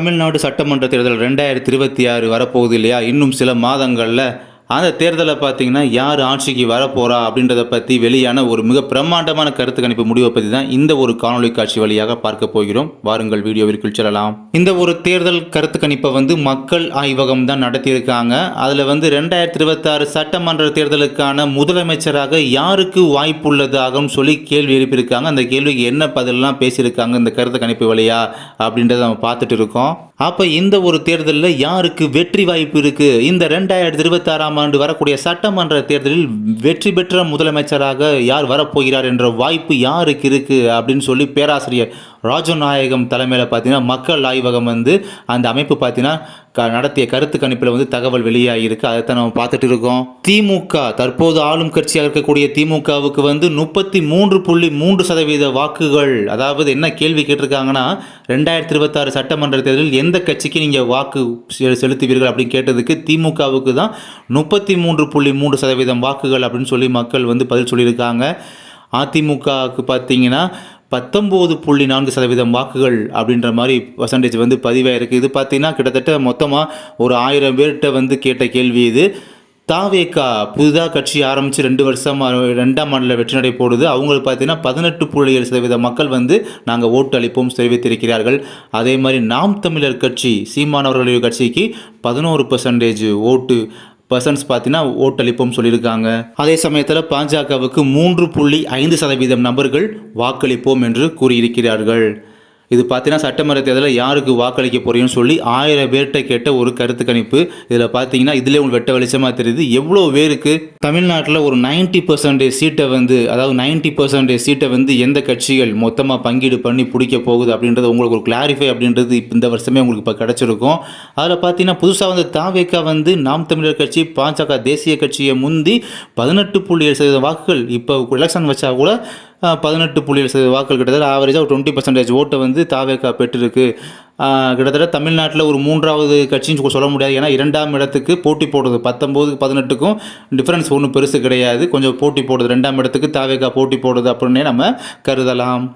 தமிழ்நாடு சட்டமன்ற தேர்தல் ரெண்டாயிரத்தி இருபத்தி ஆறு வரப்போகுது இல்லையா? இன்னும் சில மாதங்களில் அந்த தேர்தலை பார்த்தீங்கன்னா யார் ஆட்சிக்கு வரப்போகிறா அப்படின்றத பற்றி வெளியான ஒரு மிக பிரம்மாண்டமான கருத்து கணிப்பு முடிவை பற்றி தான் இந்த ஒரு காணொளி காட்சி வழியாக பார்க்க போகிறோம். வாருங்கள் வீடியோவிற்குள் செல்லலாம். இந்த ஒரு தேர்தல் கருத்து கணிப்பை வந்து மக்கள் ஆய்வகம் தான் நடத்தியிருக்காங்க. அதில் வந்து ரெண்டாயிரத்தி இருபத்தாறு சட்டமன்ற தேர்தலுக்கான முதலமைச்சராக யாருக்கு வாய்ப்புள்ளதாகவும் சொல்லி கேள்வி எழுப்பியிருக்காங்க. அந்த கேள்விக்கு என்ன பதிலெலாம் பேசியிருக்காங்க இந்த கருத்து கணிப்பு வழியா அப்படின்றத நம்ம பார்த்துட்டு இருக்கோம். அப்போ இந்த ஒரு தேர்தலில் யாருக்கு வெற்றி வாய்ப்பு இருக்குது இந்த ரெண்டாயிரத்தி இருபத்தாறாம் ஆண்டு வரக்கூடிய சட்டமன்ற தேர்தலில் வெற்றி பெற்ற முதலமைச்சராக யார் வரப்போகிறார் என்ற வாய்ப்பு யாருக்கு இருக்குது அப்படின்னு சொல்லி பேராசிரியர் ராஜநாயகம் தலைமையில் பார்த்தீங்கன்னா மக்கள் ஆய்வகம் வந்து அந்த அமைப்பு பார்த்தீங்கன்னா க நடத்திய கருத்து கணிப்பில் வந்து தகவல் வெளியாகிருக்கு அதைத்தான் நம்ம பார்த்துட்டு இருக்கோம். திமுக தற்போது ஆளும் கட்சியாக இருக்கக்கூடிய திமுகவுக்கு வந்து முப்பத்தி மூன்று புள்ளி மூன்று சதவீத வாக்குகள். அதாவது என்ன கேள்வி கேட்டிருக்காங்கன்னா ரெண்டாயிரத்தி இருபத்தாறு சட்டமன்ற தேர்தலில் எந்த எந்த கட்சிக்கு நீங்கள் வாக்கு செ- செலுத்துவீர்கள் அப்படின்னு கேட்டதுக்கு திமுகவுக்கு தான் முப்பத்தி மூன்று புள்ளி மூன்று சதவீதம் வாக்குகள் அப்படின்னு சொல்லி மக்கள் வந்து பதில் சொல்லியிருக்காங்க. அதிமுகவுக்கு பார்த்தீங்கன்னா பத்தொம்போது புள்ளி நான்கு சதவீதம் வாக்குகள் அப்படின்ற மாதிரி பர்சன்டேஜ் வந்து பதிவாயிருக்கு. இது பார்த்திங்கன்னா கிட்டத்தட்ட மொத்தமாக ஒரு ஆயிரம் பேர்கிட்ட வந்து கேட்ட கேள்வி இது. தாவேக்கா புதிதாக கட்சி ஆரம்பித்து ரெண்டு வருஷம் ரெண்டாம் ஆண்டில் வெற்றி நடை போடுது. அவங்களுக்கு பார்த்தீங்கன்னா பதினெட்டு புள்ளி ஏழு சதவீத மக்கள் வந்து நாங்கள் ஓட்டு அளிப்போம் தெரிவித்திருக்கிறார்கள். அதே மாதிரி நாம் தமிழர் கட்சி சீமானவர்களுடைய கட்சிக்கு பதினோரு பர்சன்டேஜ் ஓட்டு பர்சன்ஸ் பார்த்தீங்கன்னா ஓட்டளிப்போம் சொல்லியிருக்காங்க. அதே சமயத்தில் பாஜகவுக்கு மூன்று புள்ளி ஐந்து சதவீதம் நபர்கள் வாக்களிப்போம் என்று கூறியிருக்கிறார்கள். இது பார்த்தீங்கன்னா சட்டமன்ற தேர்தலில் யாருக்கு வாக்களிக்க போறீங்கன்னு சொல்லி ஆயிரம் பேர்கிட்ட கேட்ட ஒரு கருத்து கணிப்பு. இதில் பார்த்தீங்கன்னா இதிலே உங்களுக்கு வெட்ட வெளிச்சமாக தெரியுது. எவ்வளோ பேருக்கு தமிழ்நாட்டில் ஒரு 90% பர்சன்டேஜ் சீட்டை வந்து அதாவது 90% பர்சன்டேஜ் சீட்டை வந்து எந்த கட்சிகள் மொத்தமாக பங்கீடு பண்ணி பிடிக்க போகுது அப்படின்றது உங்களுக்கு ஒரு கிளாரிஃபை அப்படின்றது இப்போ இந்த வருஷமே உங்களுக்கு இப்போ கிடச்சிருக்கும். அதில் பார்த்தீங்கன்னா புதுசாக வந்து தாவேக்கா வந்து நாம் தமிழர் கட்சி பாஜக தேசிய கட்சியை முந்தி பதினெட்டு புள்ளி ஏழு சதவீத வாக்குகள் இப்போ எலெக்ஷன் வச்சா கூட பதினெட்டு புள்ளி ஏழு சதவீத கிட்டத்தட்ட ஆவரேஜாக ஒரு டுவெண்ட்டி பர்சன்டேஜ் ஓட்டை வந்து தாவேக்கா பெற்றிருக்கு. கிட்டத்தட்ட தமிழ்நாட்டில் ஒரு மூன்றாவது கட்சின்னு சொல்ல முடியாது. ஏன்னா இரண்டாம் இடத்துக்கு போட்டி போடுறது பத்தொம்போது பதினெட்டுக்கும் டிஃப்ரென்ஸ் ஒன்றும் பெருசு கிடையாது. கொஞ்சம் போட்டி போடுறது ரெண்டாம் இடத்துக்கு தாவேக்கா போட்டி போடுறது அப்படின்னே நம்ம கருதலாம்.